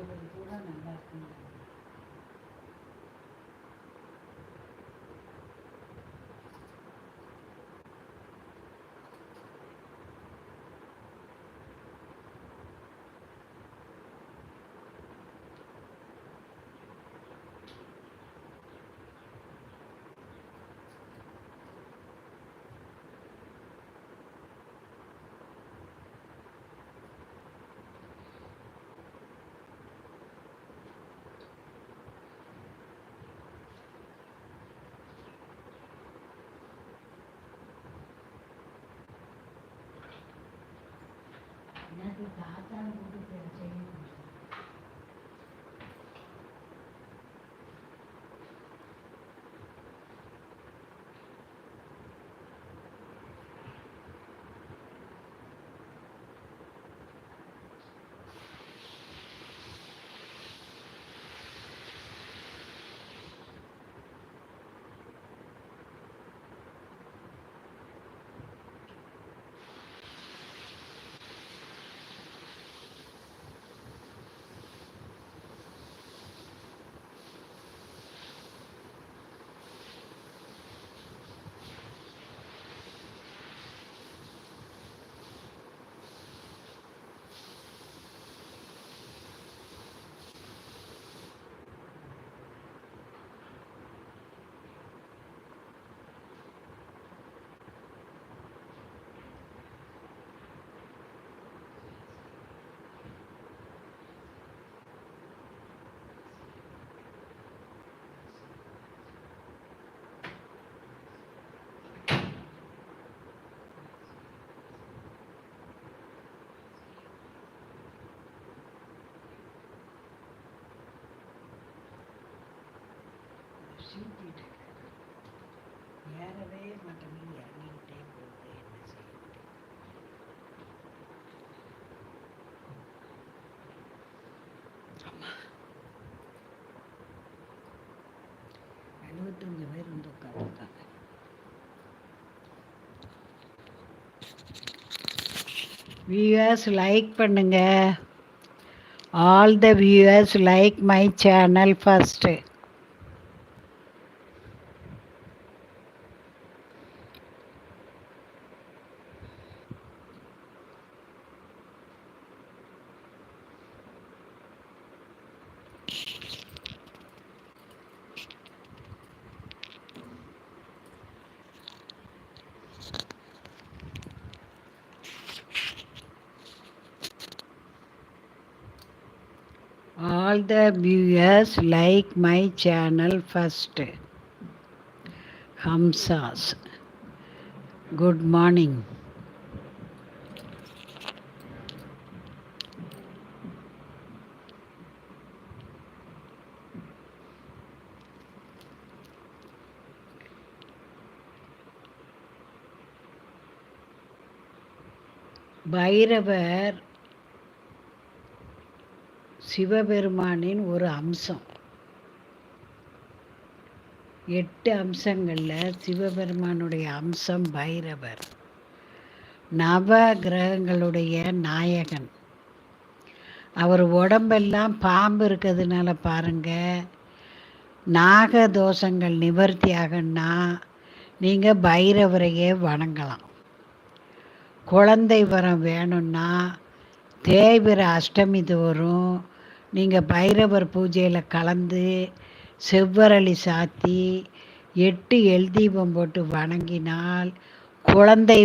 지금 물은 안 나왔구나. எனக்கு தாத்தான கூட்டு செய்யணும் சீட்டிட்டு ஏறவே மாட்டேங்குது. இறங்கிக்கிட்டே போகுது. என்ன எழுபத்தஞ்சு பேர் வந்து உட்காந்துருக்காங்க வியூவர்ஸ் லைக் பண்ணுங்க. All the viewers like my channel first all the viewers like my channel first hamsas good morning Bhairavar சிவபெருமானின் ஒரு அம்சம். எட்டு அம்சங்களில் சிவபெருமானுடைய அம்சம் பைரவர். நவ கிரகங்களுடைய நாயகன். அவர் உடம்பெல்லாம் பாம்பு இருக்கிறதுனால பாருங்க நாக தோஷங்கள் நிவர்த்தி ஆகணும்னா நீங்கள் பைரவரையே வணங்கலாம். குழந்தை வரம் வேணும்னா தேய்பிர அஷ்டமி தோறும் நீங்கள் பைரவர் பூஜையில் கலந்து செவ்வரளி சாத்தி எட்டு எல் தீபம் போட்டு வணங்கினால் குழந்தை